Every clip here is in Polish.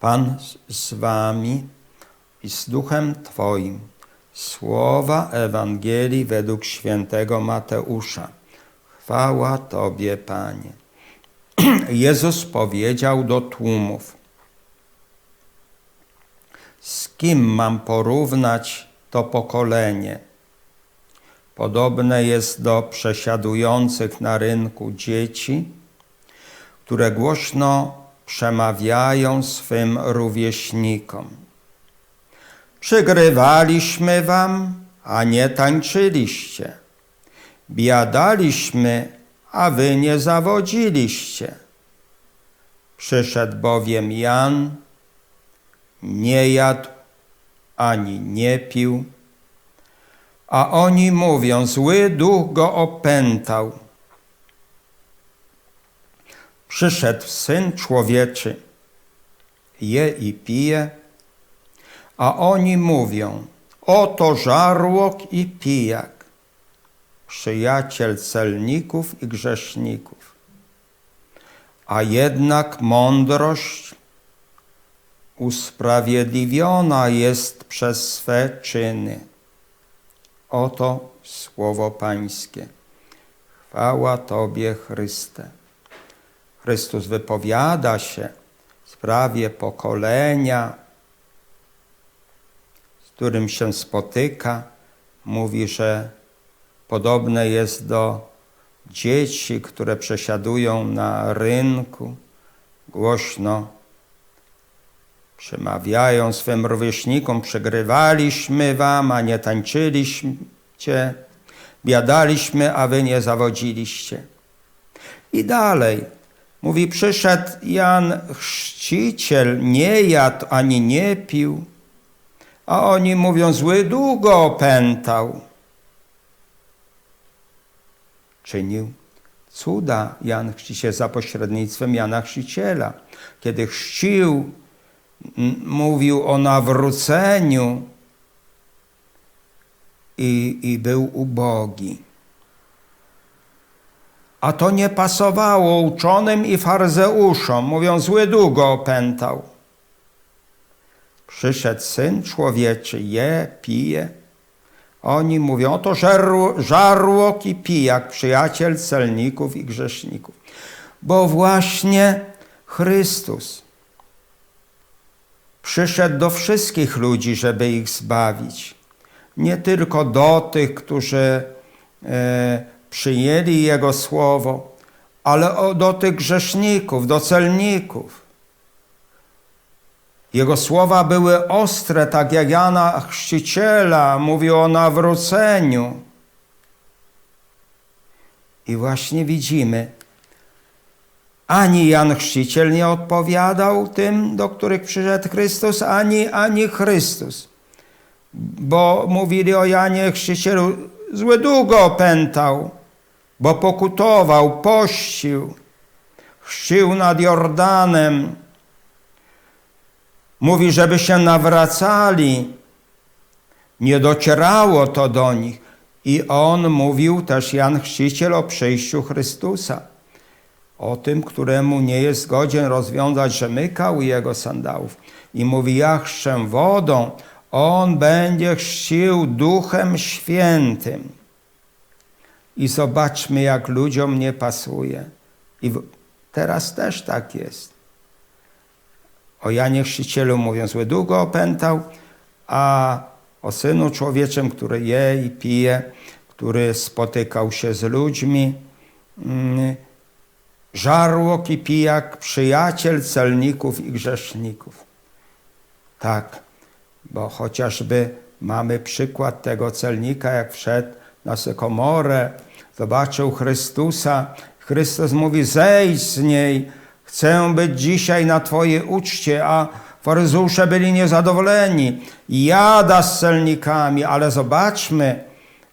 Pan z wami i z duchem Twoim. Słowa Ewangelii według świętego Mateusza. Chwała Tobie, Panie. Jezus powiedział do tłumów: Z kim mam porównać to pokolenie? Podobne jest do przesiadujących na rynku dzieci, które głośno przemawiają swym rówieśnikom. Przygrywaliśmy wam, a nie tańczyliście. Biadaliśmy, a wy nie zawodziliście. Przyszedł bowiem Jan, nie jadł ani nie pił, a oni mówią, zły duch go opętał. Przyszedł Syn Człowieczy, je i pije, a oni mówią, oto żarłok i pijak, przyjaciel celników i grzeszników. A jednak mądrość usprawiedliwiona jest przez swe czyny. Oto słowo Pańskie. Chwała Tobie, Chryste. Chrystus wypowiada się w sprawie pokolenia, z którym się spotyka. Mówi, że podobne jest do dzieci, które przesiadują na rynku, głośno przemawiają swym rówieśnikom, przegrywaliśmy wam, a nie tańczyliście, biadaliśmy, a wy nie zawodziliście. I dalej, mówi, przyszedł Jan Chrzciciel, nie jadł ani nie pił, a oni mówią, zły długo opętał. Czynił cuda Jan Chrzciciel za pośrednictwem Jana Chrzciciela. Kiedy chrzcił, mówił o nawróceniu i, i był ubogi. A to nie pasowało uczonym i farzeuszom. Mówią, zły długo opętał. Przyszedł Syn Człowieczy, je, pije. Oni mówią, oto żarłok i pijak, przyjaciel celników i grzeszników. Bo właśnie Chrystus przyszedł do wszystkich ludzi, żeby ich zbawić. Nie tylko do tych, którzy e, przyjęli Jego słowo, ale do tych grzeszników, do celników. Jego słowa były ostre, tak jak Jana Chrzciciela mówił o nawróceniu. I właśnie widzimy, ani Jan Chrzciciel nie odpowiadał tym, do których przyszedł Chrystus, ani, ani Chrystus. Bo mówili o Janie Chrzcicielu, zły długo opętał, bo pokutował, pościł, chrzcił nad Jordanem. Mówi, żeby się nawracali. Nie docierało to do nich. I on mówił też, Jan Chrzciciel, o przyjściu Chrystusa o tym, któremu nie jest godzien rozwiązać rzemyka u jego sandałów. I mówi, ja chrzczę wodą, on będzie chrzcił Duchem Świętym. I zobaczmy, jak ludziom nie pasuje. I teraz też tak jest. O Janie Chrzcicielu mówiąc, długo opętał, a o Synu Człowieczym, który je i pije, który spotykał się z ludźmi, mm, żarłok i pijak, przyjaciel celników i grzeszników. Tak, bo chociażby mamy przykład tego celnika, jak wszedł na Sykomorę, zobaczył Chrystusa. Chrystus mówi, zejdź z niej, chcę być dzisiaj na Twojej uczcie, a faryzusze byli niezadowoleni. Jada z celnikami, ale zobaczmy,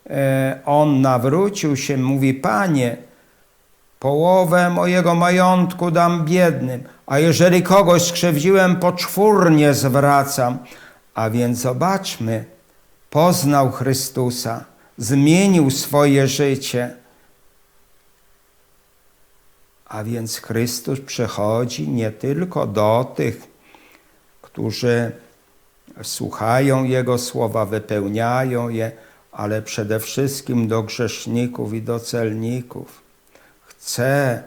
e, on nawrócił się, mówi, Panie, połowę mojego majątku dam biednym, a jeżeli kogoś skrzywdziłem, poczwórnie zwracam. A więc zobaczmy, poznał Chrystusa, zmienił swoje życie. A więc Chrystus przychodzi nie tylko do tych, którzy słuchają Jego słowa, wypełniają je, ale przede wszystkim do grzeszników i do celników. Chce,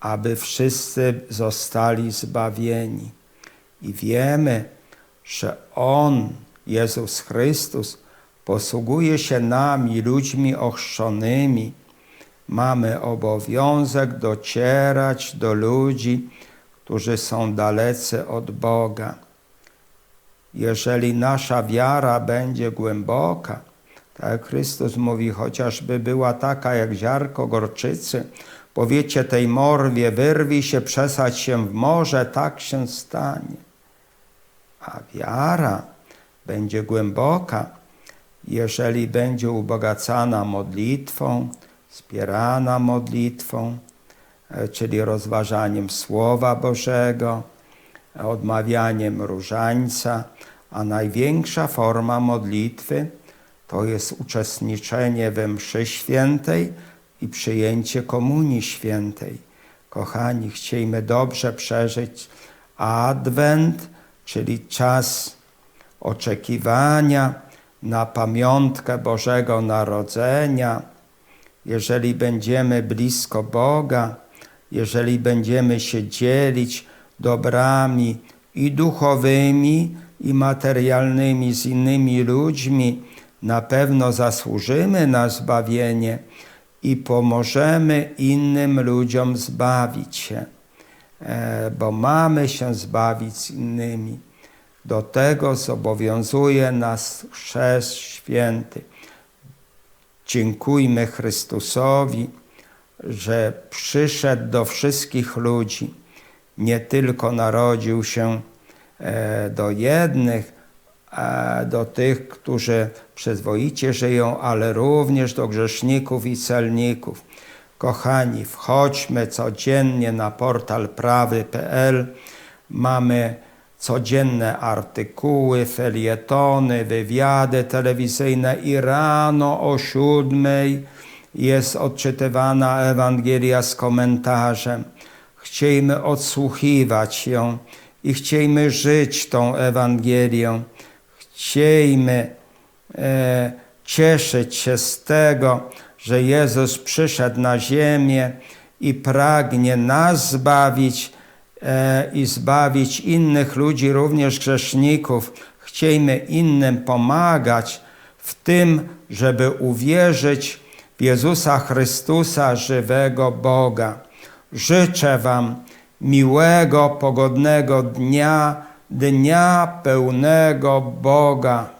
aby wszyscy zostali zbawieni. I wiemy, że On, Jezus Chrystus, posługuje się nami, ludźmi ochrzczonymi. Mamy obowiązek docierać do ludzi, którzy są dalecy od Boga. Jeżeli nasza wiara będzie głęboka, tak jak Chrystus mówi, chociażby była taka jak ziarko gorczycy, powiecie tej morwie, wyrwij się, przesadź się w morze, tak się stanie. A wiara będzie głęboka, jeżeli będzie ubogacana modlitwą, wspierana modlitwą, e, czyli rozważaniem Słowa Bożego, odmawianiem różańca, a największa forma modlitwy to jest uczestniczenie we mszy świętej i przyjęcie komunii świętej. Kochani, chciejmy dobrze przeżyć Adwent, czyli czas oczekiwania na pamiątkę Bożego Narodzenia. Jeżeli będziemy blisko Boga, jeżeli będziemy się dzielić dobrami i duchowymi, i materialnymi z innymi ludźmi, na pewno zasłużymy na zbawienie i pomożemy innym ludziom zbawić się, e, bo mamy się zbawić z innymi. Do tego zobowiązuje nas Chrzest Święty. Dziękujmy Chrystusowi, że przyszedł do wszystkich ludzi, nie tylko narodził się e, do jednych, do tych, którzy przyzwoicie żyją, ale również do grzeszników i celników. Kochani, wchodźmy codziennie na portal prawy.pl. Mamy codzienne artykuły, felietony, wywiady telewizyjne i rano o siódmej jest odczytywana Ewangelia z komentarzem. Chciejmy odsłuchiwać ją i chciejmy żyć tą Ewangelią. Chciejmy e, cieszyć się z tego, że Jezus przyszedł na ziemię i pragnie nas zbawić i zbawić innych ludzi, również grzeszników. Chciejmy innym pomagać w tym, żeby uwierzyć w Jezusa Chrystusa, żywego Boga. Życzę Wam miłego, pogodnego dnia, dnia pełnego Boga.